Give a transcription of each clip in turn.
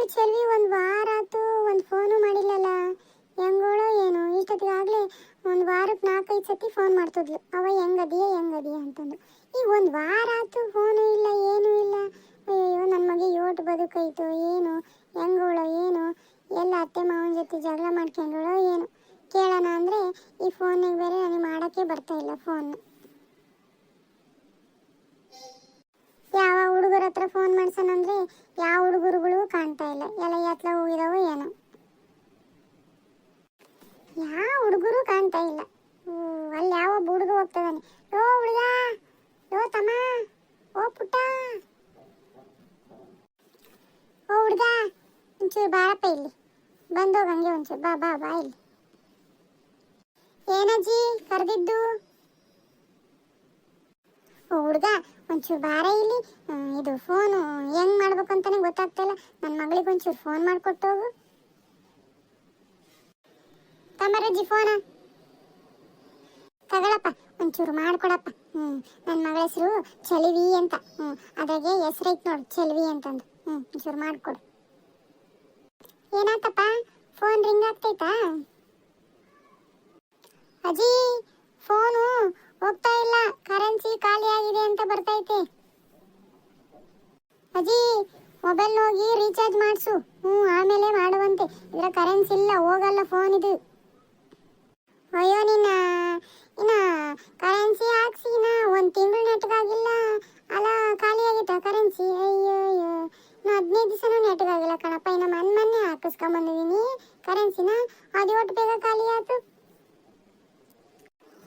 ಮಗಳು ಚೆಲ್ವಿ ಒಂದು ವಾರ ಆತು ಒಂದು ಫೋನು ಮಾಡಿಲ್ಲಲ್ಲ? ಹೆಂಗೋಳೋ ಏನೋ, ಇಷ್ಟೊತ್ತಿಗಾಗಲೇ ಒಂದು ವಾರಕ್ಕೆ ನಾಲ್ಕೈದು ಸತಿ ಫೋನ್ ಮಾಡ್ತಿದ್ಲು. ಅವ ಹೆಂಗದಿಯ ಹೆಂಗದಿಯ ಅಂತಂದು. ಈಗ ಒಂದು ವಾರ ಆತು ಫೋನು ಇಲ್ಲ, ಏನೂ ಇಲ್ಲ. ಅಯ್ಯೋ ನನ್ನ ಮಗ ಯೋಟ್ ಬದುಕೈತು, ಏನು, ಹೆಂಗೋಳೋ, ಏನು. ಎಲ್ಲ ಅತ್ತೆ ಮಾವನ ಜೊತೆ ಜಗಳ ಮಾಡ್ಕೊಂಡೋಳೋ, ಏನು. ಕೇಳೋಣ ಅಂದರೆ ಈ ಫೋನಿಗೆ ಬೇರೆ ನನಗೆ ಮಾಡೋಕ್ಕೆ ಬರ್ತಾ ಇಲ್ಲ ಫೋನ್ ಯಾವ ಹುಡುಗರ ಹತ್ರ ಫೋನ್ ಮಾಡ್ಸೋಣಂದ್ರೆ ಯಾವ ಹುಡುಗರುಗಳು ಕಾಣ್ತಾ ಇಲ್ಲ. ಎಲ್ಲ ಎತ್ಲ ಹೋಗಿದಾವೋ ಏನೋ. ಯಾವ ಹುಡುಗರು ಕಾಣ್ತಾ ಇಲ್ಲ. ಅಲ್ಲಿ ಯಾವ ಹುಡುಗ ಹೋಗ್ತದಾನೆ. ಓ ಹುಡುಗ ಓ ತಮ್ಮ, ಓ ಪುಟ್ಟ. ಓ ಹುಡುಗ, ಒಂಚೂರು ಬಾರಪ್ಪ ಇಲ್ಲಿ. ಬಂದೋಗಂಗೆ ಒಂಚೂರು ಬಾ ಬಾ ಬಾ ಇಲ್ಲಿ. ಏನಜ್ಜಿ, ಕರೆದಿದ್ದು? ಹುಡುಗ, ಒಂಚೂರು ಬಾರ ಇಲ್ಲಿ ಇದು ಫೋನು ಹೆಂಗ್ ಮಾಡ್ಬೇಕು ಅಂತಾನೆ ಗೊತ್ತಾಗ್ತಿಲ್ಲ. ನನ್ನ ಮಗಳಿಗೆ ಒಂಚೂರು ಫೋನ್ ಮಾಡ್ಕೊಟ್ಟೋಗು ಹೋಗು. ತಮ್ಮರಜ್ಜಿ ಫೋನ ತಗೊಳಪ್ಪ, ಒಂಚೂರು ಮಾಡ್ಕೊಡಪ್ಪ. ಹ್ಞೂ ನನ್ನ ಮಗಳ ಹೆಸರು ಚಲಿವಿ ಅಂತ. ಹ್ಞೂ ಅದಾಗೆ ಹೆಸರೈತ್ ನೋಡು ಚಲಿವಿ ಅಂತಂದು. ಹ್ಞೂ ಒಂಚೂರು ಮಾಡ್ಕೊಡು. ಏನಾತಪ್ಪ? ಫೋನ್ ರಿಂಗ್ ಆಗ್ತೈತಾ? ಅಜ್ಜಿ ಫೋನು ಹೋಗ್ತಾ ಇಲ್ಲ. ಕರೆನ್ಸಿ ಖಾಲಿ ಆಗಿದೆ ಅಂತ ಬರ್ತೈತೆ. ಅಜ್ಜಿ ಮೊಬೈಲ್ ಹೋಗಿ ರೀಚಾರ್ಜ್ ಮಾಡಿಸು. ಹ್ಞೂ, ಆಮೇಲೆ ಮಾಡುವಂತೆ. ಇದರ ಕರೆನ್ಸಿ ಇಲ್ಲ, ಹೋಗಲ್ಲ ಫೋನ್ ಇದು. ಅಯ್ಯೋ, ನಿನ್ನ ಇನ್ನ ಕರೆನ್ಸಿ ಹಾಕ್ಸಿ ಇನ್ನ ಒಂದು ತಿಂಗಳು ನೆಟ್ಗಾಗಿಲ್ಲ ಅಲ್ಲ ಖಾಲಿ ಆಗಿತ್ತ ಕರೆನ್ಸಿ ಅಯ್ಯೋ ಅಯ್ಯೋ ಇನ್ನು ಹದಿನೈದು ದಿವಸನೂ ನೆಟ್ಗಾಗಿಲ್ಲ ಕಣಪ್ಪ ಇನ್ನು ಮೊನ್ನೆ ಮೊನ್ನೆ ಹಾಕಿಸ್ಕೊಂಬಂದಿದ್ದೀನಿ ಕರೆನ್ಸಿನ ಅದು ಒಟ್ಟು ಬೇಗ ಖಾಲಿ ಆಯ್ತು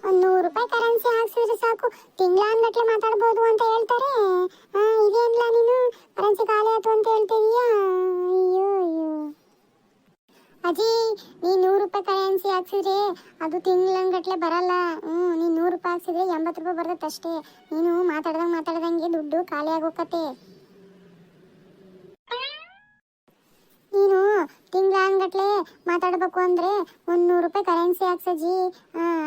ಒಂದು ನೂರು ರೂಪಾಯಿ ಕರೆನ್ಸಿ ಹಾಕ್ಸಿದ್ರೆ ಸಾಕು ತಿಂಗಳಾನ್ಗಟ್ಲೆ ಮಾತಾಡ್ಬೋದು ಅಂತ ಹೇಳ್ತಾರೆ ಆ, ಇದೇನಿಲ್ಲ ನೀನು ಕರೆನ್ಸಿ ಖಾಲಿ ಆಯ್ತು ಅಂತ ಹೇಳ್ತಿದೀಯಾ ಅಯ್ಯೋ ಅಯ್ಯೋ ಅಜ್ಜಿ ನೀನು ನೂರು ರೂಪಾಯಿ ಕರೆನ್ಸಿ ಹಾಕ್ಸಿದ್ರೆ ಅದು ತಿಂಗಳಂಗಟ್ಲೆ ಬರಲ್ಲ. ಹ್ಞೂ ನೀನು ನೂರು ರೂಪಾಯಿ ಹಾಕ್ಸಿದ್ರೆ ಎಂಬತ್ತು ರೂಪಾಯಿ ಬರ್ತೈತೆ ಅಷ್ಟೇ ನೀನು ಮಾತಾಡ್ದಂಗೆ ಮಾತಾಡ್ದಂಗೆ ದುಡ್ಡು ಖಾಲಿ ಆಗೋಕತ್ತೆ ನೀನು ತಿಂಗಳಾನ್ಗಟ್ಲೆ ಮಾತಾಡಬೇಕು ಅಂದ್ರೆ ಒಂದು ನೂರು ರೂಪಾಯಿ ಕರೆನ್ಸಿ ಹಾಕ್ಸಜ್ಜಿ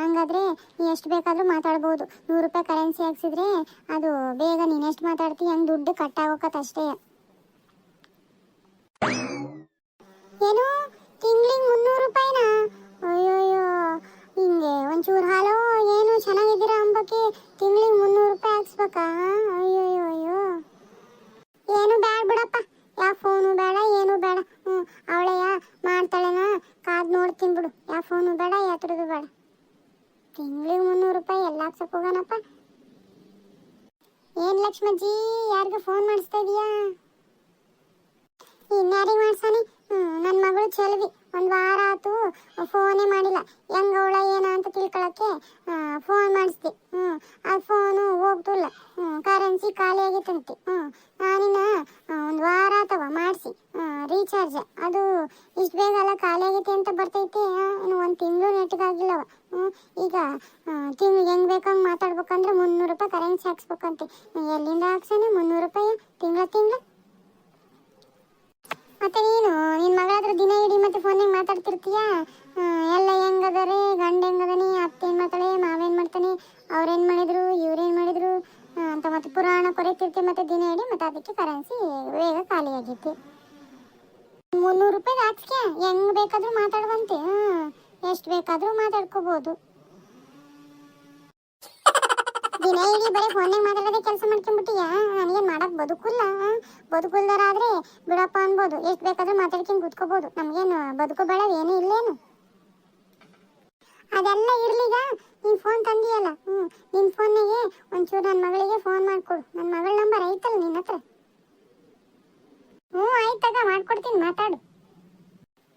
ಹಂಗಾದ್ರೆ ನೀ ಎಷ್ಟು ಬೇಕಾದರೂ ಮಾತಾಡ್ಬೋದು. ನೂರು ರೂಪಾಯಿ ಕರೆನ್ಸಿ ಹಾಕ್ಸಿದ್ರೆ ಅದು ಬೇಗ ನೀನು ಎಷ್ಟು ಮಾತಾಡ್ತೀಯ ಹಂಗೆ ದುಡ್ಡು ಕಟ್ ಆಗೋಕತ್ತೆ ಅಷ್ಟೇ ಏನು? ಒಂಚೂರು ಹಾಲು, ಏನು ಚೆನ್ನಾಗಿದ್ದೀರಾ ಅಂಬಕ್ಕೆ? ತಿಂಗ್ಳಿಗೆ ಮುನ್ನೂರು ರೂಪಾಯಿ ಹಾಕ್ಸ್ಬೇಕಾ? ಅಯ್ಯೋ ಅಯ್ಯೋ ಏನು ಬೇಡ ಬಿಡಪ್ಪ. ಯಾವ ಫೋನು ಬೇಡ, ಏನು ಬೇಡ. ಹ್ಞೂ ಅವಳೆಯ ಮಾಡ್ತಾಳೆನ, ಕಾದು ನೋಡ್ತೀನಿ ಬಿಡು ಯಾವ ಫೋನು ಬೇಡ ಯಾತ್ರದ್ದು ಬೇಡ. ತಿಂಗ್ಳಿಗೆ ಮುನ್ನೂರು ರೂಪಾಯಿ ಎಲ್ಲ ಹಾಕ್ಸಕ್ ಹೋಗೋಣಪ್ಪ? ಏನು ಲಕ್ಷ್ಮಜ್ಜಿ, ಯಾರಿಗೂ ಫೋನ್ ಮಾಡಿಸ್ತಾ ಇದೀಯಾ? ಇನ್ಯಾರಿಗೆ ಮಾಡ್ಸಾನೆ ನನ್ನ ಮಗಳು ಚೆಲ್ವಿ. ಒಂದು ವಾರ ಆಯ್ತು ಫೋನೇ ಮಾಡಿಲ್ಲ. ಹೆಂಗೆ ಅವಳ, ಏನ ಅಂತ ತಿಳ್ಕೊಳಕ್ಕೆ ಫೋನ್ ಮಾಡಿಸ್ದೆ. ಹ್ಞೂ ಆ ಫೋನು ಹೋಗ್ತಿಲ್ಲ ಹ್ಞೂ ಕರೆನ್ಸಿ ಖಾಲಿ ಆಗಿತ್ತಂತೆ ಹ್ಞೂ ನಾನಿನ್ನ ಒಂದು ವಾರ ಆತವ ಮಾಡಿಸಿ. ರೀಚಾರ್ಜ್ ಅದು ಇಷ್ಟು ಬೇಗ ಎಲ್ಲ ಖಾಲಿ ಆಗೈತೆ ಅಂತ ಬರ್ತೈತೆ. ಇನ್ನು ಒಂದು ತಿಂಗಳು ನೆಟ್ಗಾಗಿಲ್ಲವ ಹ್ಞೂ ಈಗ ತಿಂಗಳು ಹೆಂಗೆ ಬೇಕಂಗೆ ಮಾತಾಡ್ಬೇಕಂದ್ರೆ ಮುನ್ನೂರು ರೂಪಾಯಿ ಕರೆನ್ಸಿ ಹಾಕ್ಸ್ಬೇಕಂತೆ. ಎಲ್ಲಿಂದ ಹಾಕ್ಸಾನೆ? ಮುನ್ನೂರು ರೂಪಾಯಿ ತಿಂಗಳ ತಿಂಗಳ. ಮತ್ತೆ ನೀನು ನಿನ್ನ ಮಗಳಾದ್ರೆ ದಿನ ಇಡೀ ಮತ್ತೆ ಫೋನಾಗ ಮಾತಾಡ್ತಿರ್ತೀಯ? ಎಲ್ಲ ಹೆಂಗದಾರೆ? ಗಂಡ ಹೆಂಗದಾನೆ? ಅತ್ತೆ ಏನು ಮಾಡ್ತಾಳೆ? ಮಾವೇನು ಮಾಡ್ತಾನೆ? ಅವ್ರೇನು ಮಾಡಿದ್ರು? ಇವ್ರೇನು ಮಾಡಿದ್ರು? ಅಂತ ಮತ್ತೆ ಪುರಾಣ ಕೊರೆತಿರ್ತೀವಿ ಮತ್ತೆ ದಿನ ಇಡಿ ಮತ್ತೆ ಅದಕ್ಕೆ ಕರೆನ್ಸಿ ಬೇಗ ಖಾಲಿ ಆಗೈತಿ ಮುನ್ನೂರು ರೂಪಾಯಿ ಹಾಕ್ಸ್ಕೆ ಹೆಂಗ್ ಬೇಕಾದ್ರೂ ಮಾತಾಡುವಂತೆ. ಎಷ್ಟು ಬೇಕಾದರೂ ಮಾತಾಡ್ಕೋಬಹುದು ಇಡೀ ಬರೀ ಫೋನ್ಯಾಗ ಮಾತಾಡೋದೇ ಕೆಲಸ ಮಾಡ್ಕೊಂಡ್ಬಿಟ್ಟಿಯ ನನಗೇನು ಮಾಡಕ್ ಬದುಕುಲ್ಲ ಬದುಕುಲ್ದಾರಾದ್ರೆ ಬಿಡಪ್ಪ ಅನ್ಬೋದು. ಎಷ್ಟು ಬೇಕಾದ್ರೂ ಮಾತಾಡ್ಕೊಂಡು ಕುತ್ಕೋಬಹುದು ನಮ್ಗೇನು ಬದುಕು ಬೇಡ ಏನೂ ಇಲ್ಲೇನು. ಅದೆಲ್ಲ ಇರ್ಲಿಗ ನೀನ್ ಫೋನ್ ತಂದಿಯಲ್ಲ. ಹ್ಮ್. ನಿನ್ ಫೋನಿಗೆ ಒಂಚೂರು ನನ್ನ ಮಗಳಿಗೆ ಫೋನ್ ಮಾಡ್ಕೊಡು. ನನ್ನ ಮಗಳ ನಂಬರ್ ಐತಲ್ಲ ನಿನ್ನ ಹತ್ರ? ಹ್ಞೂ ಆಯ್ತು ಮಾಡ್ಕೊಡ್ತೀನಿ. ಮಾತಾಡು.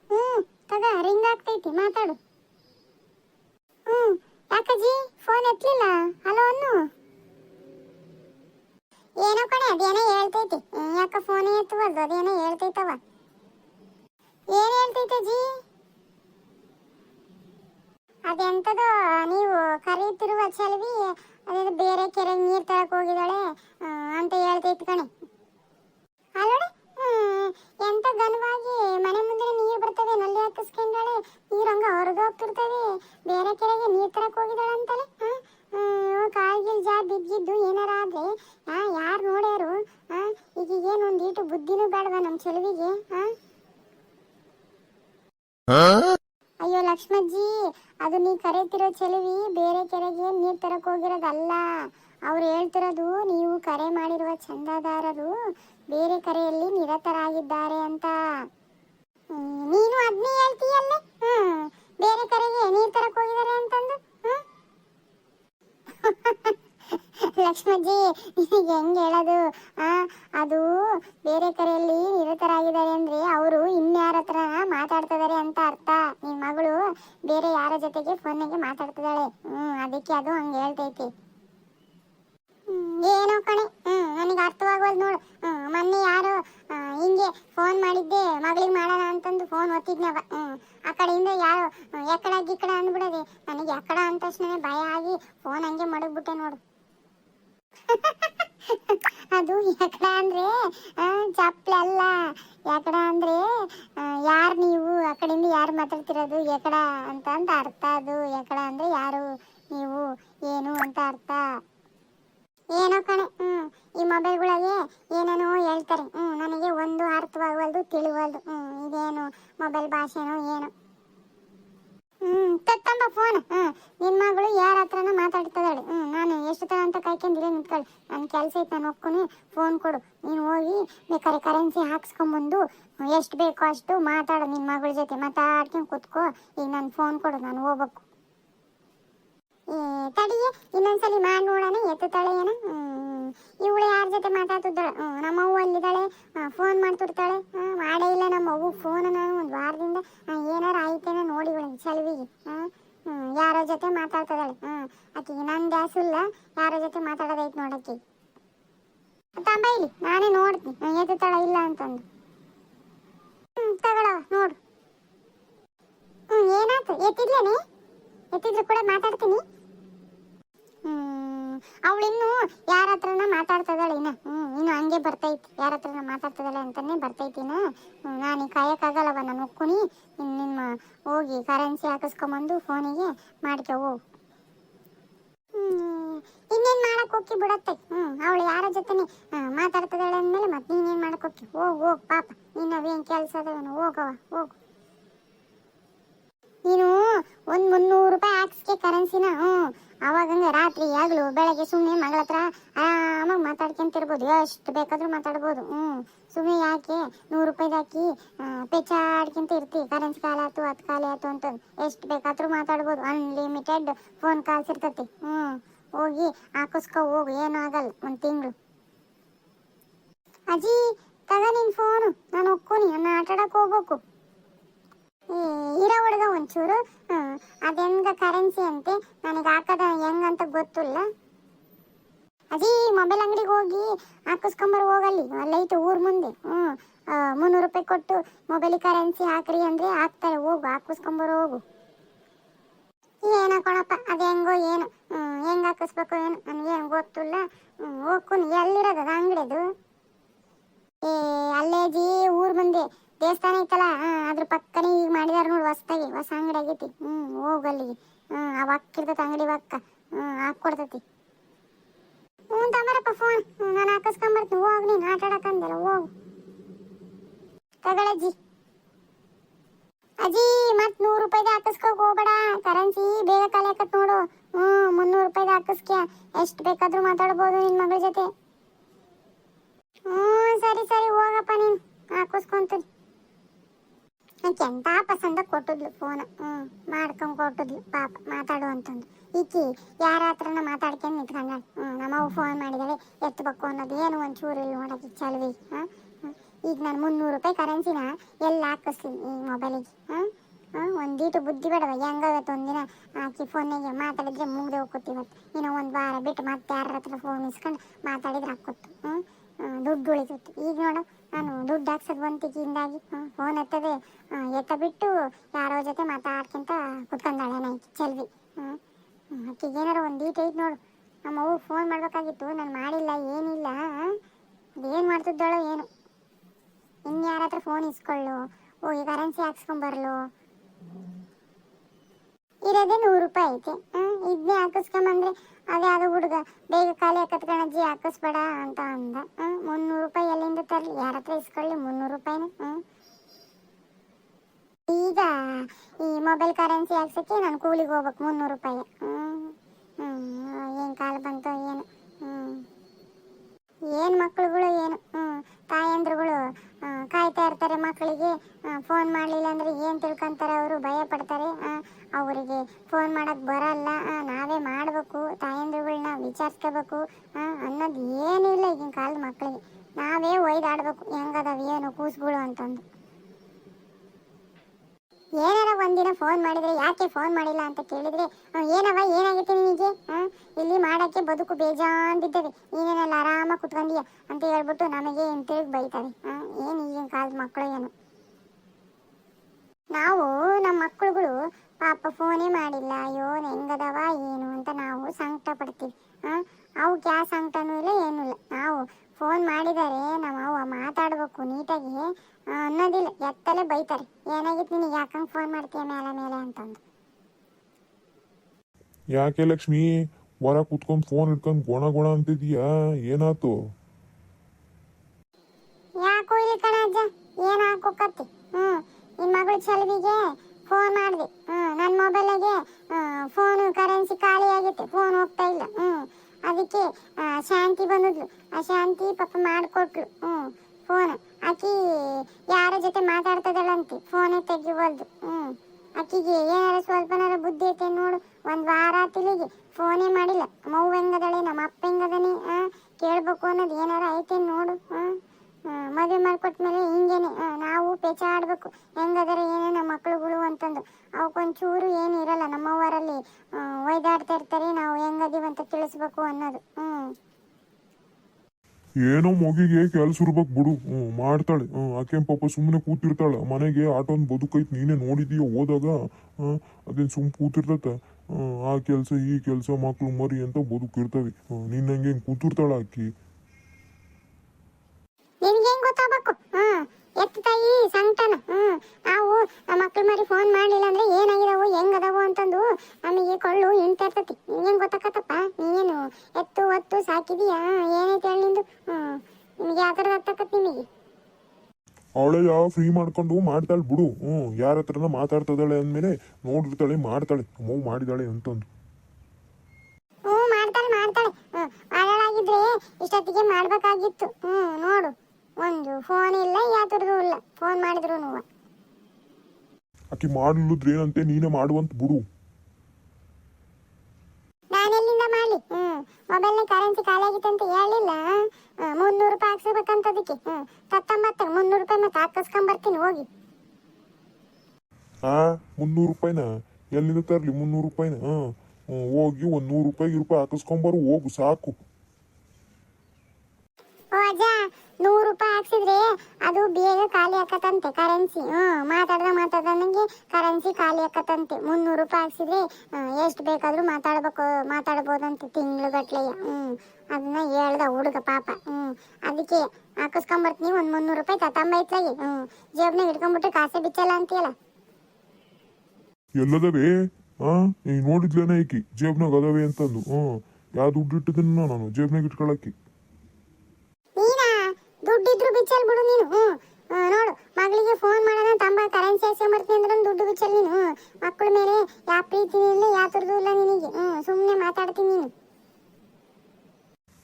ಹ್ಞೂ ತಗ. ರಿಂಗ್ ಆಗ್ತೈತಿ. ಮಾತಾಡು ಹ್ಞೂ ಯಾಕಜ್ಜಿ ಫೋನ್ ಎತ್ತಲಿಲ್ಲ ಹಲೋ ಅನ್ನು ಏನೋ ಕಣೆ ಅದೇನೋ ಹೇಳ್ತೈತಿ ಹ್ಮ್, ಯಾಕ ಫೋನ್ ಎತ್ತುವಲ್ದು ಅದೇನೋ ಹೇಳ್ತೈತವ ಏನ್ ಹೇಳ್ತೈತೆ ಜಿ ಅದೆಂತದೋ ನೀವು ಕರೀತಿರುವ ಚೆಲುವಿ ಅದೇ ಬೇರೆ ಕೆರೆ ನೀರ್ ತರಕ್ ಹೋಗಿದ್ದಾಳೆ ಅಂತ ಹೇಳ್ತೈತಿ ಕಣೆ. ಅಲ್ಲೋಡಿ ಎಂತ ಘನವಾಗಿ ಮನೆ ಮುಂದೆ ನೀರು ಬರ್ತದೆ, ನಲ್ಲಿ ಹಾಕಿಸ್ಕೊಂಡಾಳೆ, ನೀರು ಹಂಗ ಹೊರಗೆ ಹೋಗ್ತಿರ್ತವೆ ಬೇರೆ ಕೆರೆಗೆ ನೀರ್ ತರಕ್ ಹೋಗಿದ್ದಾಳೆ ಅಂತಾನೆ ಕಾಲ್ಗಿಲ್ ಜಾ ಬಿದ್ದಿದ್ದು ಏನಾರ ಆದ್ರೆ ಯಾರು ನೋಡ್ಯಾರು ಈಗ ಏನು ಒಂದೀಟು ಬುದ್ಧಿನೂ ಬೇಡವ ನಮ್ಮ ಚೆಲುವಿಗೆ ಹಾ ಅಯ್ಯೋ ಲಕ್ಷ್ಮಜ್ಜಿ, ಅದು ನೀ ಕರೆತಿರೋ ಚೆಲುವಿ ಬೇರೆ ಕೆರೆಗೆ ನೀರ್ ತರಕ್ ಹೋಗಿರೋದಲ್ಲ. ಅವ್ರು ಹೇಳ್ತಿರೋದು ನೀವು ಕರೆ ಮಾಡಿರುವ ಚಂದಾದಾರರು ಬೇರೆ ಕರೆಯಲ್ಲಿ ನಿರತರಾಗಿದ್ದಾರೆ ಅಂತ. ನೀನು ಅದ್ನೇ ಹೇಳ್ತೀಯಲ್ಲ? ಹ್ಮ್, ಬೇರೆ ಕರೆಗೆ ನೀರ್ ತರಕ್ ಹೋಗಿದ್ದಾರೆ ಅಂತಂದು? ಲಕ್ಷ್ಮಜ್ಜಿ ಹೆಂಗ್ ಹೇಳೋದು? ಅದು ಬೇರೆ ಕರೆಯಲ್ಲಿ ನಿರತರಾಗಿದ್ದಾರೆ ಅಂದ್ರೆ ಅವರು ಇನ್ಯಾರ ಹತ್ರ ಮಾತಾಡ್ತಿದ್ದಾರೆ ಅಂತ ಅರ್ಥ. ನಿನ್ ಮಗಳು ಬೇರೆ ಯಾರ ಜೊತೆಗೆ ಫೋನಿಗೆ ಮಾತಾಡ್ತಿದ್ದಾಳೆ ಹ್ಮ್, ಅದಕ್ಕೆ ಅದು ಹಂಗೆ ಹೇಳ್ತೈತಿ. ಏನೋ ಕಣೆ. ಹ್ಮ್, ನನಗೆ ನೋಡು. ಮೊನ್ನೆ ಯಾರು ಹಿಂಗೆ ಫೋನ್ ಮಾಡಿದ್ದೆ, ಮಗಳಿಗೆ ಮಾಡೋಣ ಅಂತಂದು ಫೋನ್ ಒತ್ತಿದ್ನವ ಆ ಕಡೆಯಿಂದ ಯಾರು, ಎಕ್ಕಡ ಗಿಕ್ಕಡ ಅಂದ್ಬಿಡದೆ. ನನಗೆ ಎಕ್ಕಡ ಅಂದ ತಕ್ಷಣ ಭಯ ಆಗಿ ಫೋನ್ ಹಂಗೆ ಮಡಗ್ಬಿಟ್ಟೆ ನೋಡು. ಅದು ಯಾಕಡ ಅಂದ್ರೆ ಚಪ್ಪಲ ಅಲ್ಲ ಯಾಕಡ ಅಂದ್ರೆ ಯಾರು ನೀವು, ಆ ಕಡೆಯಿಂದ ಯಾರು ಮಾತಾಡ್ತಿರೋದು ಯಾಕಡ ಅಂತ ಅಂತ ಅರ್ಥ ಅದು. ಯಾಕಡ ಅಂದ್ರೆ ಯಾರು ನೀವು, ಏನು ಅಂತ ಅರ್ಥ. ಏನೋ ಕಣೆ, ಹ್ಮ್, ಈ ಮೊಬೈಲ್ಗಳಿಗೆ ಏನೇನೋ ಹೇಳ್ತಾರೆ. ಹ್ಮ್, ನನಗೆ ಒಂದು ಅರ್ಥವಾಗವಲ್ದು, ತಿಳಿವಲ್ದು. ಹ್ಮ್, ಇದೇನು ಮೊಬೈಲ್ ಭಾಷೆನೋ ಏನು. ಹ್ಮ್ ತತ್ತಮ್ಮ ಫೋನ್ ನಿನ್ ಮಗಳು ಯಾರ ಹತ್ರನ ಮಾತಾಡ್ತದಾಳೆ ಹ್ಮ್, ನಾನು ಎಷ್ಟು ತರ ಅಂತ ಕಾಯ್ಕೊಂಡಿಲ್ಲ ನಿಂತ್ಕೊಳ್ಳಿ. ನನ್ನ ಕೆಲಸ ಐತೆ, ನಾನು ಒಕ್ಕುನಿ ಫೋನ್ ಕೊಡು. ನೀನು ಹೋಗಿ ಬೇಕಾದ್ರೆ ಕರೆನ್ಸಿ ಹಾಕ್ಸ್ಕೊಂಬಂದು, ಎಷ್ಟು ಬೇಕೋ ಅಷ್ಟು ಮಾತಾಡು ನಿನ್ ಮಗಳ ಜೊತೆ. ಮಾತಾಡ್ಕೊಂಡು ಕೂತ್ಕೋ. ಈಗ ನಾನು ಫೋನ್ ಕೊಡು, ನಾನು ಹೋಗ್ಬೇಕು. ತಡಿಯೇ. ಇನ್ನೊಂದ್ಸಲಿ ಮಾಡಿ ನೋಡೋಣ, ಎತ್ತುತ್ತಾಳೆ ಏನ. ಇವಳು ಯಾರ ಜೊತೆ ಮಾತಾಡ್ತಿದ್ದಾಳೆ? ನಮ್ಮವ್ವ ಅಲ್ಲಿದ್ದಾಳೆ. ಫೋನ್ ಮಾಡ್ತಿರ್ತಾಳೆ. ಮಾಡೇ ಇಲ್ಲ ನಮ್ಮ ಅವ್ವ ಫೋನ್ ಒಂದು ವಾರದಿಂದ. ಏನಾರ ಆಯ್ತೇನೋ ನೋಡಿ ಇವಳಿಗೆ ಚಲುವಿಗೆ ಯಾರೋ ಜೊತೆ ಮಾತಾಡ್ತಾಳೆ ಹ್ಮ್ ಆಕಿಗೆ ನನ್ ಗ್ಯಾಸ್ ಇಲ್ಲ. ಯಾರೋ ಜೊತೆ ಮಾತಾಡೋದೈತೆ ನೋಡಕ್ಕೆ ತಂಬ ಇಲ್ಲಿ, ನಾನೇ ನೋಡ್ತೀನಿ. ಎತ್ತುತ್ತಾಳ ಇಲ್ಲ ಅಂತಂದು. ಹ್ಮ್ ತಗೊಳವ ಅಂತಾನೆ ಬರ್ತೈತಿನ ನಾನು ಕಾಯಕ್ಕಾಗಲ್ಲವ ನಾನು ಒಕ್ಕುನಿ ನಿಮ್ಮ ಹೋಗಿ ಕರೆನ್ಸಿ ಹಾಕಿಸ್ಕೊಂಬಂದು ಫೋನಿಗೆ ಮಾಡ್ಕೊ ಇನ್ನೇನು ಮಾಡಕ್ಕೆ ಹೋಗಿ ಬಿಡತ್ತೆ? ಹ್ಞೂ ಅವಳು ಯಾರ ಜೊತೆನೆ? ಮಾತಾಡ್ತಿದ್ದಾಳೆ ಅಂದಮೇಲೆ ಮತ್ತೆ ನೀನೇನು ಮಾಡಕ್ ಹೋಗಿ ಹೋಗ್ ಹೋಗ್, ಪಾಪ. ನಿನ್ನವೇನ್ ಕೆಲಸ ಅದೇನು ಹೋಗವ ಹೋಗು ನೀನು ಒಂದ್ ಮುನ್ನೂರು ರೂಪಾಯಿ ಹಾಕ್ಸ್ಕೆ ಕರೆನ್ಸಿನ ಹ್ಮ್ ಅವಾಗಂಗ ರಾತ್ರಿ ಆಗ್ಲು ಬೆಳಗ್ಗೆ ಸುಮ್ಮನೆ ಮಗಳ ಹತ್ರ ಆರಾಮಾಗಿ ಮಾತಾಡ್ಕೊಂತಿರ್ಬೋದು. ಎಷ್ಟು ಬೇಕಾದ್ರೂ ಮಾತಾಡ್ಬೋದು. ಹ್ಮ್ ಸುಮ್ಮನೆ ಯಾಕೆ ನೂರು ರೂಪಾಯಿದು ಹಾಕಿ ಆ, ಪೆಚಾಡ್ಕೊಂತ ಇರ್ತಿ. ಕರೆನ್ಸಿ ಕಾಲ ಆಯ್ತು ಹತ್ತು ಕಾಲ ಆಯ್ತು ಅಂತ ಎಷ್ಟು ಬೇಕಾದ್ರೂ ಮಾತಾಡ್ಬೋದು. ಅನ್ಲಿಮಿಟೆಡ್ ಫೋನ್ ಕಾಲ್ಸ್ ಇರ್ತತಿ. ಹ್ಮ್ ಹೋಗಿ ಹಾಕಿಸ್ಕೊ ಹೋಗು. ಏನೂ ಆಗಲ್ಲ ಒಂದು ತಿಂಗಳು. ಅಜ್ಜಿ ತಗ ನಿನ್ ಫೋನು ನಾನು ಒಕ್ಕೋನಿ ನಾನು ಆಟಾಡಕ್ಕೆ ಹೋಗ್ಬೇಕು. ಇರೋ ಹುಡುಗ ಒಂಚೂರು. ಅದೆಂಗ ಕರೆನ್ಸಿ ಅಂತೆ? ನನಗೆ ಹಾಕದ ಹೆಂಗಂತ ಗೊತ್ತಿಲ್ಲ. ಅಜಿ ಮೊಬೈಲ್ ಅಂಗಡಿಗೆ ಹೋಗಿ ಹಾಕಿಸ್ಕೊಂಬರ್ ಹೋಗಲ್ಲಿ. ಅಲ್ಲೈತೆ ಊರ್ ಮುಂದೆ. ಹ್ಞೂ ಮುನ್ನೂರು ರೂಪಾಯಿ ಕೊಟ್ಟು ಮೊಬೈಲ್ ಕರೆನ್ಸಿ ಹಾಕ್ರಿ ಅಂದ್ರೆ ಹಾಕ್ತಾರೆ. ಹೋಗು, ಹಾಕಿಸ್ಕೊಂಬರ್ ಹೋಗು. ಏನೋ ಕಣಪ್ಪ, ಅದು ಹೆಂಗೋ ಏನು. ಹೆಂಗ್ ಹಾಕಿಸ್ಬೇಕು ಏನು ನನಗೇನು ಗೊತ್ತಿಲ್ಲ. ಹೋಗ್ಕೊಂಡು ಎಲ್ಲಿರೋದು ಅದು ಅಂಗಡಿದು? ಏ, ಅಲ್ಲೇ ಜೀ ಊರ್ ಮುಂದೆ. ದೇವಸ್ಥಾನ ಹಾ, ಅದ್ರ ಪಕ್ಕನೇ ಈಗ ಮಾಡಿದಾರ ನೋಡು ಹೊಸ್ದಾಗಿ ಹೊಸ ಅಂಗಡಿ ಆಗೈತಿ. ಹ್ಞೂ ಹೋಗು ಅಲ್ಲಿಗೆ ಹ್ಞೂ ಆ ಅಕ್ಕಿರ್ತೈತಿ ಅಂಗಡಿ ಅಕ್ಕ ಹ್ಞೂ ಹಾಕ್ಕೊಡ್ತೈತಿ ಹ್ಞೂ ತಮರಪ್ಪ ಫೋನ್ ನಾನು ಹಾಕಿಸ್ಕೊಂಬರ್ತೀನಿ. ಹೋಗ್ ನೀನು ಆಟ ಆಡಕಂದಲ್ಲ ಹೋಗು. ತಗೊಳಜ್ಜಿ ಅಜ್ಜಿ. ಮತ್ ನೂರು ರೂಪಾಯಿದ ಹಾಕಿಸ್ಕೋಕ್ ಹೋಗ್ಬೇಡ. ಕರೆನ್ಸಿ ಬೇಗ ಕಲಿಯಕತ್ ನೋಡು. ಹ್ಞೂ ಮುನ್ನೂರು ರೂಪಾಯಿದ ಹಾಕಿಸ್ಕ್ಯ. ಎಷ್ಟು ಬೇಕಾದ್ರೂ ಮಾತಾಡ್ಬೋದು ನಿಮ್ಮ ಮಗಳ ಜೊತೆ. ಹ್ಞೂ ಸರಿ ಸರಿ ಹೋಗಪ್ಪ ನೀನು. ಹಾಕಿಸ್ಕೊಂತೀನಿ. ಆಕೆ ಎಂತ ಪಸಂದ ಕೊಟ್ಟಿದ್ಲು ಫೋನ್ ಹ್ಞೂ ಮಾಡ್ಕೊಂಡು ಕೊಟ್ಟಿದ್ಲು. ಪಾಪ, ಮಾತಾಡು ಅಂತಂದು ಈಕಿ ಯಾರ ಹತ್ರನ ಮಾತಾಡ್ಕೊಂಡು ನಿಂತ್ಕೊಂಡ ಹ್ಞೂ ನಮ್ಮವು ಫೋನ್ ಮಾಡಿದಾಳೆ. ಎತ್ತಬೇಕು ಅನ್ನೋದು ಏನು ಒಂಚೂರು ಇಲ್ಲಿ ನೋಡಕ್ಕೆ ಚಲವಿ ಹಾಂ ಈಗ ನಾನು ಮುನ್ನೂರು ರೂಪಾಯಿ ಕರೆನ್ಸಿನ ಎಲ್ಲ ಹಾಕಿಸ್ತೀನಿ ಈ ಮೊಬೈಲಿಗೆ ಹಾಂ ಹಾಂ, ಒಂದೀಟು ಬುದ್ಧಿ ಬೇಡವ? ಹೆಂಗಾಗತ್ತೆ ಒಂದಿನ ಆಕಿ ಫೋನಿಗೆ ಮಾತಾಡಿದ್ರೆ ಮುಗ್ದೆ ಹೋಗ್ಕೊತಿವತ್ತು ಇನ್ನು ಒಂದು ವಾರ ಬಿಟ್ಟು ಮತ್ತೆ ಯಾರ ಹತ್ರ ಫೋನ್ ಇಸ್ಕೊಂಡು ಮಾತಾಡಿದ್ರೆ ಹಾಕ್ಕೊತ್ತು ಹ್ಞೂ ದುಡ್ಡು ಉಳಿತೈತಿ. ಈಗ ನೋಡು. ನಾನು ದುಡ್ಡು ಹಾಕ್ಸದ್ವಂತಿಕೆಯಿಂದಾಗಿ ಫೋನ್ ಎತ್ತದೆ ಎತ್ತ ಬಿಟ್ಟು ಯಾರೋ ಜೊತೆ ಮಾತಾಡ್ಕೊಂತ ಕುತ್ಕೊಂಡಾಳೆ ನೈಕಿ ಚೆಲ್ವಿ. ಆಕಿಗೆ ಏನಾರ ಒಂದು ಈಟ್ ಐತೆ ನೋಡು. ನಮ್ಮ ಅವು ಫೋನ್ ಮಾಡಬೇಕಾಗಿತ್ತು, ನಾನು ಮಾಡಿಲ್ಲ, ಏನಿಲ್ಲ ಏನು ಮಾಡ್ತಿದ್ದಾಳೋ ಏನು. ಇನ್ಯಾರ ಹತ್ರ ಫೋನ್ ಇಸ್ಕೊಳ್ಳು ಹೋಗಿ ಕರೆನ್ಸಿ ಹಾಕ್ಸ್ಕೊಂಬರ್ಲು. ಇರೋದೇ ನೂರು ರೂಪಾಯಿ ಐತೆ. ಇದನ್ನೇ ಹಾಕಿಸ್ಕೊಂಬಂದ್ರೆ ಅದ್ಯಾವುದೋ ಹುಡುಗ. ಬೇಗ ಖಾಲಿ ಕತ್ಕಣಜ್ಜಿ ಹಾಕಿಸ್ಬೇಡ ಅಂತ ಅಂದ. ಹ್ಮ್, ಮುನ್ನೂರು ರೂಪಾಯಿ ಎಲ್ಲಿಂದ ತರಲಿ? ಯಾರ ಹತ್ರ ಇಸ್ಕೊಳ್ಳಿ, ಮುನ್ನೂರು ರೂಪಾಯಿನ. ಹ್ಞೂ ಈಗ ಈ ಮೊಬೈಲ್ ಕರೆನ್ಸಿ ಹಾಕ್ಸಕ್ಕೆ ನಾನು ಕೂಲಿಗೆ ಹೋಗ್ಬೇಕು, ಮುನ್ನೂರು ರೂಪಾಯಿ ಹ್ಮ್ ಹ್ಞೂ ಏನು ಕಾಲ ಬಂತೋ ಏನು. ಹ್ಮ್. ಏನು ಮಕ್ಕಳುಗಳು ಏನು? ಹ್ಮ್. ತಾಯಂದ್ರುಗಳು ಕಾಯ್ತಾ ಇರ್ತಾರೆ ಮಕ್ಕಳಿಗೆ. ಫೋನ್ ಮಾಡಲಿಲ್ಲ ಅಂದ್ರೆ ಏನು ತಿಳ್ಕೊಂತಾರೆ ಅವರು? ಭಯ ಪಡ್ತಾರೆ. ಅವರಿಗೆ ಫೋನ್ ಮಾಡಕ್ ಬರಲ್ಲ. ನಾವೇ ಮಾಡಬೇಕು ತಾಯಂದ್ರುಗಳನ್ನ ವಿಚಾರಿಸ್ಕೋಬೇಕು. ಅನ್ನೋದು ಏನೂ ಇಲ್ಲ ಈಗಿನ ಕಾಲದ ಮಕ್ಕಳಿಗೆ ನಾವೇ ಒಯ್ದಾಡ್ಬೇಕು. ಹೆಂಗದಾವ, ಏನು ಕೂಸುಗಳು ಅಂತಂದು. ಏನಾರ ಒಂದಿನ ಫೋನ್ ಮಾಡಿದ್ರೆ, ಯಾಕೆ ಫೋನ್ ಮಾಡಿಲ್ಲ ಅಂತ ಕೇಳಿದ್ರೆ ಏನವ ಏನಾಗುತ್ತೆ ನಿನಗೆ? ಇಲ್ಲಿ ಮಾಡಕ್ಕೆ ಬದುಕು ಬೇಜಾನ್ ನೀನೇನಲ್ಲ ಆರಾಮಾಗಿ ಕುತ್ಕೊಂಡೀಯ? ಅಂತ ಹೇಳ್ಬಿಟ್ಟು ನಮಗೆ ತಿರುಗಿ ಬೈತಾರೆ. ಏನು ಈಗಿನ ಕಾಲದ ಮಕ್ಕಳು ಏನು? ನಾವು ನಮ್ಮ ಮಕ್ಕಳುಗಳು ಪಾಪ ಫೋನೇ ಮಾಡಿಲ್ಲ. ಅಯ್ಯೋ, ಹೆಂಗದವ, ಏನು? ಅಂತ ನಾವು ಸಂಕಟ ಪಡ್ತೀವಿ ಅವಕ್ಕೆ ಯಾವ ಸಂಕಟನೂ ಇಲ್ಲ, ಏನೂ ಇಲ್ಲ. ನಾವು ಫೋನ್ ಮಾಡಿದರೆ ನಮ್ಮ ಅವ್ವ ಮಾತಾಡ್ಬೇಕು ನೀಟಾಗಿ. ಅನ್ನೋದಿಲ್ಲ ಎತ್ತಲೇ ಬೈತಾರೆ. ಏನಾಗಿತ್ತು ನಿನಗೆ? ಯಾಕಂಗೆ ಫೋನ್ ಮಾಡ್ತೀಯ ಮೇಲೆ ಮೇಲೆ ಅಂತಂದು. ಯಾಕೆ ಲಕ್ಷ್ಮಿ? ಹೊರ ಕುತ್ಕೊಂಡ್ ಫೋನ್ ಇಟ್ಕೊಂಡ್ ಗೊಣ ಗೊಣ ಅಂತಿದೀಯಾ ಏನಾತು? ಯಾಕೋ ಇಲ್ಲಿ ಕಣ ಅಜ್ಜ ಏನು ಹಾಕೋಕತ್ತಿ ಹ್ಞೂ ನಿನ್ ಮಗಳು ಚಲವಿಗೆ ಫೋನ್ ಮಾಡಿದೆ. ಹ್ಞೂ ನನ್ನ ಮೊಬೈಲಿಗೆ ಫೋನ್ ಕರೆನ್ಸಿ ಖಾಲಿ ಆಗಿತ್ತು ಫೋನ್ ಹೋಗ್ತಾ ಇಲ್ಲ. ಹ್ಞೂ ಅದಕ್ಕೆ ಶಾಂತಿ ಬಂದಿದ್ಲು. ಆ ಶಾಂತಿ ಪಾಪ ಮಾಡಿಕೊಟ್ಲು. ಹ್ಞೂ ಫೋನ್ ಆಕಿ ಯಾರ ಜೊತೆ ಮಾತಾಡ್ತದಳಂತೆ ಫೋನೇ ತೆಗಿವಲ್ದು. ಹ್ಞೂ ಆಕಿಗೆ ಏನಾರ ಸ್ವಲ್ಪನಾರ ಬುದ್ಧಿ ಐತೆ ನೋಡು. ಒಂದು ವಾರ ತಿಲಿಗೆ ಫೋನೇ ಮಾಡಿಲ್ಲ. ಮೌ ಹೆಂಗದಳೆ ನಮ್ಮ ಅಪ್ಪ ಹೆಂಗದನೆ ಹಾಂ ಕೇಳ್ಬೇಕು ಅನ್ನೋದು ಏನಾರ ಐತೆ ನೋಡು ಹಾಂ ಮದುವೆ ಮಾಡಿಕೊಟ್ಮೇಲೆ ಹಿಂಗೇನೆ ನಾವು ನಾವು ಆಡಬೇಕು ಹೆಂಗದರ ಏನೇ ನಮ್ಮ ಮಕ್ಕಳುಗಳು ಅಂತಂದು. ಅವಕ್ಕೊಂಚೂರು ಏನು ಇರಲ್ಲ ನಮ್ಮವರಲ್ಲಿ ಒಯ್ದಾಡ್ತಾ ಇರ್ತಾರೆ, ನಾವು ಅಂತ ತಿಳಿಸ್ಬೇಕು ಅನ್ನೋದು. ಹ್ಮ್. ಏನೋ ಮಗಿಗೆ ಕೆಲ್ಸ ಇರ್ಬೇಕು ಬಿಡು. ಹ್ಮ್, ಮಾಡ್ತಾಳೆ. ಹ್ಮ್ ಆಕೆ ಪಾಪ ಸುಮ್ಮನೆ ಕೂತಿರ್ತಾಳೆ. ಮನೆಗೆ ಆಟೋನ್ ಬದುಕೈತ್, ನೀನೇ ನೋಡಿದೀಯ? ಹೋದಾಗ ಅದೇನ್ ಸುಮ್ ಕೂತಿರ್ತತ? ಆ ಕೆಲಸ, ಈ ಕೆಲಸ ಮಕ್ಳು ಮರಿ ಅಂತ ಬದುಕಿರ್ತವೆ. ನಿನ್ನಂಗೆ ಕೂತಿರ್ತಾಳೆ ಆಕಿ ನಿನ್ಗೆ ಹೆಂಗ್ ಗೊತ್ತಾಗಬೇಕು ಹ್ಮ್ ಎತ್ತು ತಾಯಿ ಸಂಕಟನ ಹ್ಮ್. ನಾವು ನಮ್ಮ ಮಕ್ಳು ಮರಿ ಫೋನ್ ಮಾಡ್ಲಿಲ್ಲ ಅಂದ್ರೆ ಏನಾಗಿದಾವು ಹೆಂಗದಾವು ಅಂತಂದು ನಮಗೆ ಕೊಳ್ಳು ಇಂಟ ಇರ್ತತಿ. ನಿಂಗೆ ಗೊತ್ತಾಕತ್ತಪ್ಪ? ನೀನು ಎತ್ತು ಒತ್ತು ಸಾಕಿದೀಯಾ? ಏನೈತೆ ಹೇಳಿ ನಿಂದು? ಹ್ಮ್. ನಿಮಗೆ ಯಾವ ಥರದ ಹತ್ತಕತ್ ನಿಮಗೆ? ಅವಳೆ ಯಾವ ಫ್ರೀ ಮಾಡ್ಕೊಂಡು ಮಾಡ್ತಾಳೆ ಬಿಡು. ಹ್ಞೂ ಯಾರ ಹತ್ರನ ಮಾತಾಡ್ತದಾಳೆ ಅಂದ್ಮೇಲೆ ನೋಡಿರ್ತಾಳೆ ಮಾಡ್ತಾಳೆ. ಮೂವ್ ಮಾಡಿದಾಳೆ ಅಂತಂದು. ಹ್ಞೂ ಮಾಡ್ತಾಳೆ ಮಾಡ್ತಾಳೆ. ಹ್ಞೂ ಮಾಡಲಾಗಿದ್ರೆ ಇಷ್ಟೊತ್ತಿಗೆ ಮಾಡ್ಬೇಕಾಗಿತ್ತು. ಹ್ಞೂ ನೋಡು. ಒಂದು ಫೋನ್ ಇಲ್ಲ ಯಾತರದು ಇಲ್ಲ. ಫೋನ್ ಮಾಡಿದ್ರು ಆಕಿ ಮಾಡ್ಲಿದ್ರೆ ಏನಂತೆ ನೀನೇ ಮಾಡುವಂತ ಬಿಡು. ನಾನೆಲ್ಲಿಂದ ಮಾಡ್ಲಿ? ಹ್ಞೂ ಮೊಬೈಲ್ನ ಕರೆನ್ಸಿ ಖಾಲಿ ಆಗಿತ್ತು ಅಂತ ಹೇಳಿಲ್ಲ. ಮುನ್ನೂರು ರೂಪಾಯಿ ಹಾಕ್ಸ್ಬೇಕಂತ ಅದಕ್ಕೆ ಹ್ಞೂ ತತ್ತೊಂಬತ್ತು ಮುನ್ನೂರು ರೂಪಾಯಿ ಮತ್ತೆ ಹಾಕಿಸ್ಕೊಂಬರ್ತೀನಿ ಹೋಗಿ. ಆ ಮುನ್ನೂರು ರೂಪಾಯಿನ? ಎಲ್ಲಿಂದ ತರ್ಲಿ ಮುನ್ನೂರು ರೂಪಾಯಿನ? ಹ್ಮ್. ಹ್ಮ್, ಹೋಗಿ ಒಂದು ನೂರು ರೂಪಾಯಿ ರೂಪಾಯಿ ಹಾಕಿಸ್ಕೊಂಬರು ಹೋಗು ಸಾಕು. ಅಜ್ಜ ನೂರು ರೂಪಾಯಿ ಹಾಕ್ಸಿದ್ರೆ ಅದು ಬೇಗ ಖಾಲಿ ಹಾಕತ್ತಂತೆ ಕರೆನ್ಸಿ ಹ್ಞೂ ಮಾತಾಡ್ದ ಮಾತಾಡ್ದಂಗೆ ಕರೆನ್ಸಿ ಖಾಲಿ ಹಾಕತ್ತಂತೆ ಮುನ್ನೂರು ರೂಪಾಯಿ ಹಾಕ್ಸಿದ್ರೆ ಎಷ್ಟು ಬೇಕಾದ್ರೂ ಮಾತಾಡ್ಬೇಕು, ಮಾತಾಡ್ಬೋದಂತೆ ತಿಂಗ್ಳುಗಟ್ಲೆಯ ಹ್ಞೂ ಅದನ್ನ ಹೇಳ್ದ ಹುಡುಗ ಪಾಪ. ಹ್ಞೂ ಅದಕ್ಕೆ ಹಾಕಿಸ್ಕೊಂಬರ್ತೀನಿ, ಒಂದು ಮುನ್ನೂರು ರೂಪಾಯಿ ತತ್ತಂಬೈತ್ಲಾಗಿ ಹ್ಞೂ ಜೇಬ್ನಾಗ ಹಿಡ್ಕೊಂಬಿಟ್ರೆ ಕಾಸೆ ಬಿಚ್ಚಲ್ಲ ಅಂತೀಯಲ್ಲ. ಎಲ್ಲದವೇ? ಆ ಈಗ ನೋಡಿದ್ಲೇನ ಈಕಿ? ಜೇಬ್ನಾಗ ಅದಾವೆ ಅಂತಂದು. ಹ್ಮ್ ಯಾವ ದುಡ್ಡು ಇಟ್ಟಿದ್ದೀನಿ ನಾನು ಜೇಬ್ನಾಗ ಇಟ್ಕೊಳಕ್ಕೆ. ಬಿಚ್ಚಲ್ ಬಿಡು ನೀನು. ಹ್ಞೂ. ಹ್ಞೂ ನೋಡು ಮಗಳಿಗೆ ಫೋನ್ ಮಾಡೋಣ ತಂಬ ಕರೆನ್ಸಿ ಹಾಕ್ಸ್ಕೊಂಬರ್ತೀನಿ ಅಂದ್ರೆ ದುಡ್ಡು ಬಿಚ್ಚಲ್ ನೀನು. ಹ್ಞೂ. ಮಕ್ಕಳ ಮೇಲೆ ಯಾವ ಪ್ರೀತಿ ಇಲ್ಲ ಯಾವ ಥರದ್ದು ಇಲ್ಲ ನಿನಗೆ. ಹ್ಞೂ ಸುಮ್ಮನೆ ಮಾತಾಡ್ತೀನಿ ನೀನು.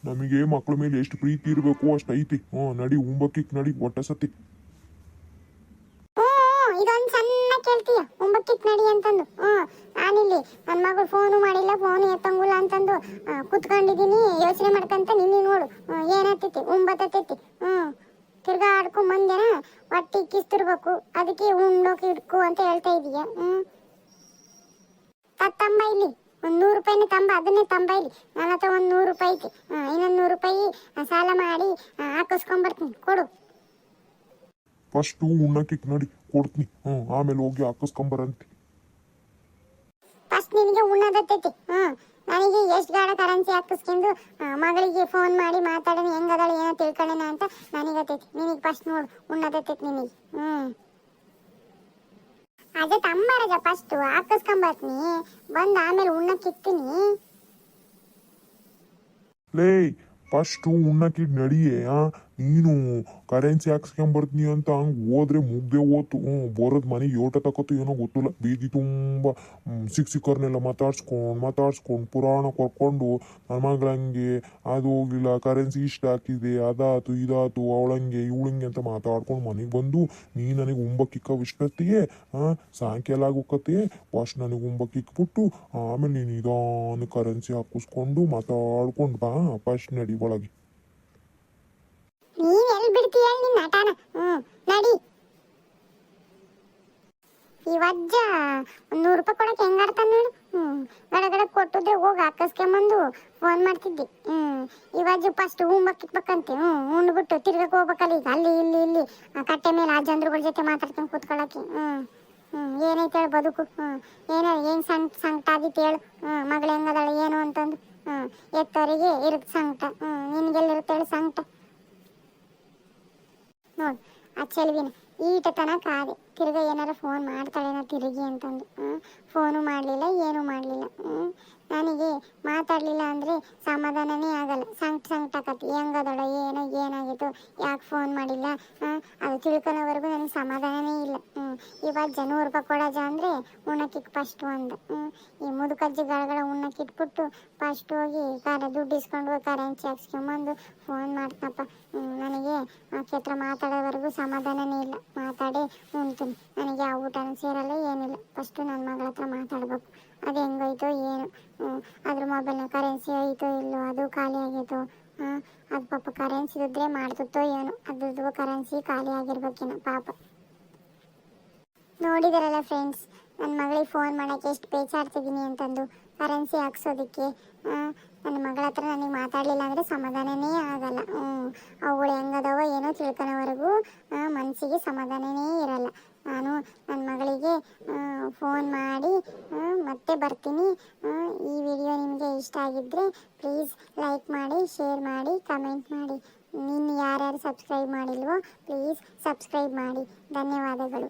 ನಮಗೆ ಮಕ್ಕಳ ಮೇಲೆ ಎಷ್ಟು ಪ್ರೀತಿ ಇರಬೇಕು ಅಷ್ಟು ಐತಿ. ಹ್ಮ್ ನಡಿ ಉಂಬಕ್ಕಿಕ್ ನಡಿ ಒಟ್ಟ ಸತಿ. ಹ್ಞೂ ಇದೊಂದು ಸಣ್ಣ ಕೇಳ್ತೀಯ. ಒಂಬಕ್ಕಿತ್ ನಡಿ ಅಂತಂದು. ಹ್ಞೂ ನಾನಿಲ್ಲಿ ನನ್ನ ಮಗಳು ಫೋನು ಮಾಡಿಲ್ಲ ಫೋನ್ ಎತ್ತಂಗಿಲ್ಲ ಅಂತಂದು ಆ, ಕುತ್ಕೊಂಡಿದ್ದೀನಿ ಯೋಚನೆ ಮಾಡ್ಕಂತ ನಿನ್ನೆ ನೋಡು. ಹ್ಞೂ ಏನತ್ತೈತಿ ಒಂಬತ್ತೈತಿ ಹ್ಞೂ. ತಿರ್ಗಾ ಆಡ್ಕೊಂಡ್ ಬಂದೇನ ಹೊಟ್ಟೆ ಕಿಸ್ತಿರ್ಬೇಕು. ಅದಕ್ಕೆ ಉಂಡೋಕೆ ಇಡ್ಕು ಅಂತ ಹೇಳ್ತಾ ಇದೀಯ. ಹ್ಮ್. ತತ್ತಂಬ ಇಲ್ಲಿ. ಒಂದು ನೂರು ರೂಪಾಯಿನೇ ತಂಬ ಅದನ್ನೇ ತಂಬ ಇಲ್ಲಿ. ನನ್ನ ಹತ್ರ ಒಂದು ನೂರು ರೂಪಾಯಿ ಐತಿ. ಇನ್ನೊಂದು ನೂರು ರೂಪಾಯಿ ಸಾಲ ಮಾಡಿ ಹಾಕಿಸ್ಕೊಂಡ್ಬರ್ತೀನಿ ಕೊಡು. ಫಸ್ಟ್ ಉಣ್ಣಕ್ಕೆ ನಡಿ ಕೊಡ್ತೀನಿ. ಆಮೇಲೆ ಹೋಗಿ ಹಾಕಿಸ್ಕೊಂಬರಂತೆ ಫಸ್ಟ್ ನಿನಗೆ ಉಣ್ಣದತ್ತೈತಿ. ಹ್ಮ್. ನನಗೆ ಎಷ್ಟು ಗಾಢ ಕರೆನ್ಸಿ ಹಾಕಿಸ್ಕೊಂಡು ಮಗಳಿಗೆ ಫೋನ್ ಮಾಡಿ ಮಾತಾಡೋಣ, ಹೆಂಗದಾಳೆ, ಏನೋ ತಿಳ್ಕೊಳ್ಳೋಣ ಅಂತ ನನಗತ್ತೈತಿ ನಿನಗೆ ಫಸ್ಟ್ ನೋಡು ಉಣ್ಣದತ್ತೈತಿ ನಿನಗೆ. ಹ್ಮ್. ಅದೇ ತಂಬಾರಜ ಫಸ್ಟ್ ಹಾಕಿಸ್ಕೊಂಬರ್ತೀನಿ ಬಂದು ಆಮೇಲೆ ಉಣ್ಣಕ್ಕೆ ಇಕ್ತೀನಿ ಲೇ ಫಸ್ಟು ಉಣ್ಣಕ್ಕಿಟ್ಟು ನಡಿಯೇ ನೀನು ಕರೆನ್ಸಿ ಹಾಕ್ಸ್ಕೊಂಬರ್ತೀನಿ ಅಂತ ಹಂಗೆ ಹೋದ್ರೆ ಮುಗ್ದೆ ಹೋತು. ಹ್ಞೂ ಬರೋದು ಮನೆಗೆ ಯೋಟ ತಗೋತು ಏನೋ ಗೊತ್ತಿಲ್ಲ. ಬೀದಿ ತುಂಬ ಸಿಕ್ಕ ಸಿಕ್ಕೋರ್ನೆಲ್ಲ ಮಾತಾಡ್ಸ್ಕೊಂಡು ಮಾತಾಡ್ಸ್ಕೊಂಡು ಪುರಾಣ ಕೊಡ್ಕೊಂಡು ನನ್ನ ಮಗಳಂಗೆ ಅದು ಹೋಗಿಲ್ಲ ಕರೆನ್ಸಿ ಇಷ್ಟ ಹಾಕಿದೆ, ಅದಾತು, ಇದಾತು ಅವಳಂಗೆ ಇವಳಂಗೆ ಅಂತ ಮಾತಾಡ್ಕೊಂಡು ಮನೆಗೆ ಬಂದು ನೀ ನನಗೆ ಉಂಬಕ್ಕಿಕ್ಕ ಇಷ್ಟೊತ್ತಿಗೆ ಹಾಂ ಸಾಯಂಕಾಲ ಆಗೋಕತ್ತೆ, ಫಸ್ಟ್ ನನಗೆ ಉಂಬಕ್ಕಿಕ್ಬಿಟ್ಟು ಆಮೇಲೆ ನೀನು ನಿಧಾನ ಕರೆನ್ಸಿ ಹಾಕಿಸ್ಕೊಂಡು ಮಾತಾಡ್ಕೊಂಡು ಬಾ ಫಸ್ಟ್ ನಡಿ ಒಳಗೆ. ಬಿಡ್ತೀಯ ನಿನ್ನ ಹ್ಮ್ ನಡಿ. ಈ ವಜ್ಜ, ಒಂದ್ ನೂರು ರೂಪಾಯಿ ಕೊಡಕ್ಕೆ ಹೆಂಗಾಡ್ತಾನ ನೋಡು. ಹ್ಮ್ ಗಡ ಗಡ ಕೊಟ್ಟಿದ್ರೆ ಹೋಗಿ ಹಾಕಸ್ಕೊಂಬಂದು ಫೋನ್ ಮಾಡ್ತಿದ್ದೆ. ಹ್ಮ್ ಈ ವಜ್ಜ ಫಸ್ಟ್ ಉಂಬಕ್ಕಿಕ್ಬೇಕಂತೆ ಹ್ಮ್ ಉಂಡ್ಬಿಟ್ಟು ತಿರ್ಗಕ್ ಹೋಗ್ಬೇಕಲ್ಲ ಈಗ. ಅಲ್ಲಿ, ಇಲ್ಲಿ ಇಲ್ಲಿ. ಕಟ್ಟೆ ಮೇಲೆ ಆ ಜನರುಗಳ ಜೊತೆ ಮಾತಾಡ್ತೀನಿ ಕೂತ್ಕೊಳ್ಳಕ್ಕೆ ಹ್ಮ್ ಹ್ಮ್ ಏನೈತೆ ಹೇಳು ಬದುಕು. ಹ್ಮ್ ಏನ, ಏನ್ ಸಂ ಸಂಕಟ ಆಗಿತ್ತು ಹೇಳು. ಹ್ಮ್ ಮಗಳು ಹೆಂಗದಾಳೆ ಏನು ಅಂತಂದು. ಹ್ಮ್ ಎತ್ತವರಿಗೆ ಇರುತ್ತೆ ಸಂಕಟ. ಹ್ಮ್ ನಿನ್ಗೆಲ್ಲಿರುತ್ತೆ ಹೇಳು ಸಂಕಟ. ನೋಡ್, ಆ ಚೆಲುವಿನ. ಈಟ ತನಕ ಆದೆ. ತಿರ್ಗ ಏನಾರ ಫೋನ್ ಮಾಡ್ತಾಳೇನೋ ತಿರುಗಿ ಅಂತಂದು. ಫೋನು ಮಾಡಲಿಲ್ಲ, ಏನೂ ಮಾಡಲಿಲ್ಲ. ನನಗೆ ಮಾತಾಡಲಿಲ್ಲ ಅಂದರೆ ಸಮಾಧಾನನೇ ಆಗಲ್ಲ. ಸಂಕಟ ಸಂಕಟ ಆಕತಿ ಹೆಂಗದಳ ಏನು ಏನಾಗಿತ್ತು? ಯಾಕೆ ಫೋನ್ ಮಾಡಿಲ್ಲ? ಅದು ತಿಳ್ಕೊಳೋವರೆಗೂ ನನಗೆ ಸಮಾಧಾನನೇ ಇಲ್ಲ. ಇವಾಗ ಜನ ರೂಪಾಯಿ ಕೊಡೋಜ ಅಂದರೆ ಉಣ್ಣಕ್ಕಿಕ್ ಫಸ್ಟ್ ಒಂದು. ಈ ಮುದುಕಜ್ಜಿ ಗಳಗಳ ಉಣ್ಣಕ್ಕಿಟ್ಬಿಟ್ಟು ಫಸ್ಟ್ ಹೋಗಿ ಕಾರ ದುಡ್ಡು ಇಸ್ಕೊಂಡು ಹೋಗಿ ಕರೆನ್ಸಿ ಹಾಕ್ಸ್ಕೊಂಬಂದು ಫೋನ್ ಮಾಡ್ತಪ್ಪ ನನಗೆ ಕೆತ್ರ ಮಾತಾಡೋವರೆಗೂ ಸಮಾಧಾನನೇ ಇಲ್ಲ. ಮಾತಾಡಿ ಉಣ್ತೀನಿ. ನನಗೆ ಆ ಊಟನೂ ಸೇರಲ್ಲ, ಏನಿಲ್ಲ. ಫಸ್ಟು ನನ್ನ ಮಗಳ ಹತ್ರ ಮಾತಾಡ್ಬೇಕು. ಅದು ಹೆಂಗೋಯ್ತೋ ಏನು? ಅದ್ರ ಮೊಬೈಲ್ನ ಕರೆನ್ಸಿ ಐತೋ ಇಲ್ಲೋ, ಅದು ಖಾಲಿ ಆಗೈತೋ ಅದು ಪಾಪ ಕರೆನ್ಸಿ ಇದ್ರೆ ಮಾಡ್ತಿತ್ತೋ ಏನು, ಅದ್ರದ್ದು ಕರೆನ್ಸಿ ಖಾಲಿ ಆಗಿರ್ಬೇಕೇನೋ, ಪಾಪ. ನೋಡಿದಾರಲ್ಲ ಫ್ರೆಂಡ್ಸ್ ನನ್ನ ಮಗಳಿಗೆ ಫೋನ್ ಮಾಡೋಕ್ಕೆ ಎಷ್ಟು ಬೇಜಾರ್ತಿದ್ದೀನಿ ಅಂತಂದು ಕರೆನ್ಸಿ ಹಾಕ್ಸೋದಕ್ಕೆ ನನ್ನ ಮಗಳ ಹತ್ರ ನನಗೆ ಮಾತಾಡಲಿಲ್ಲ ಅಂದರೆ ಸಮಾಧಾನನೇ ಆಗಲ್ಲ. ಅವಳು ಹೆಂಗದವ ಏನೋ ತಿಳ್ಕೊಳೋವರೆಗೂ ಮನಸ್ಸಿಗೆ ಸಮಾಧಾನನೇ ಇರಲ್ಲ. ನಾನು ನನ್ನ ಮಗಳಿಗೆ ಫೋನ್ ಮಾಡಿ ಮತ್ತೆ ಬರ್ತೀನಿ. ಈ ವಿಡಿಯೋ ನಿಮಗೆ ಇಷ್ಟ ಆಗಿದ್ದರೆ ಪ್ಲೀಸ್ ಲೈಕ್ ಮಾಡಿ ಶೇರ್ ಮಾಡಿ ಕಮೆಂಟ್ ಮಾಡಿ. ನಿನ್ನ ಯಾರ್ಯಾರು ಸಬ್ಸ್ಕ್ರೈಬ್ ಮಾಡಿಲ್ವೋ ಪ್ಲೀಸ್ ಸಬ್ಸ್ಕ್ರೈಬ್ ಮಾಡಿ. ಧನ್ಯವಾದಗಳು.